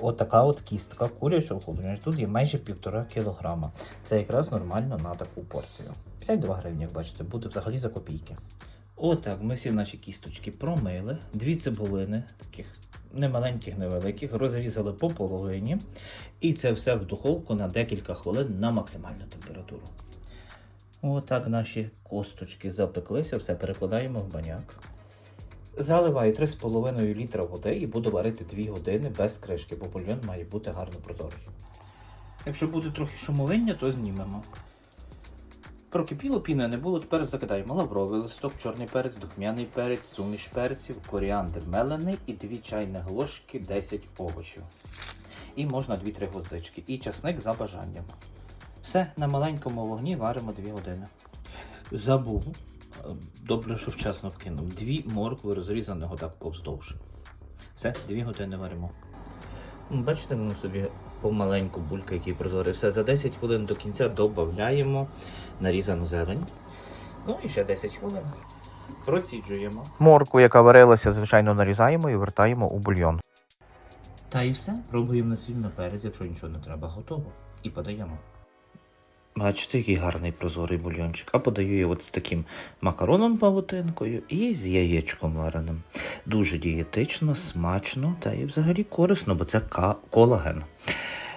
отака от кістка курячого холодильника. Тут є майже півтора кілограма. Це якраз нормально на таку порцію. 52 гривні, як бачите, буде взагалі за копійки. Отак, ми всі наші кісточки промили, дві цибулини, таких немаленьких, невеликих, розрізали по половині. І це все в духовку на декілька хвилин на максимальну температуру. Отак наші косточки запеклися, все перекладаємо в баняк. Заливаю 3,5 літра води і буду варити 2 години без кришки, бо бульйон має бути гарно прозорий. Якщо буде трохи шумовиння, то знімемо. Прокипіло піни не було, тепер закидаємо лавровий листок, чорний перець, духмяний перець, суміш перців, коріандр мелений і 2 чайні ложки 10 овочів. І можна 2-3 гвоздички. І часник за бажанням. Все на маленькому вогні варимо 2 години. Забув. Добре, що вчасно вкинув. Дві моркви розрізаного так повздовж. Все, 2 години варимо. Бачите, воно собі помаленьку булька, який прозорий. Все, за 10 хвилин до кінця додаємо нарізану зелень. Ну і ще 10 хвилин. Проціджуємо. Морку, яка варилася, звичайно, нарізаємо і вертаємо у бульйон. Та і все. Пробуємо на сіль на перець, якщо нічого не треба, готово. І подаємо. Бачите, який гарний прозорий бульйончик. А подаю я от з таким макароном павутинкою і з яєчком вареним. Дуже дієтично, смачно та і взагалі корисно, бо це колаген.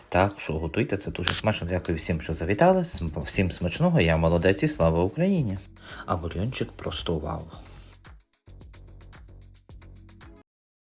Так що готуйте це дуже смачно. Дякую всім, що завітали. Всім смачного. Я молодець і слава Україні. А бульйончик просто вау.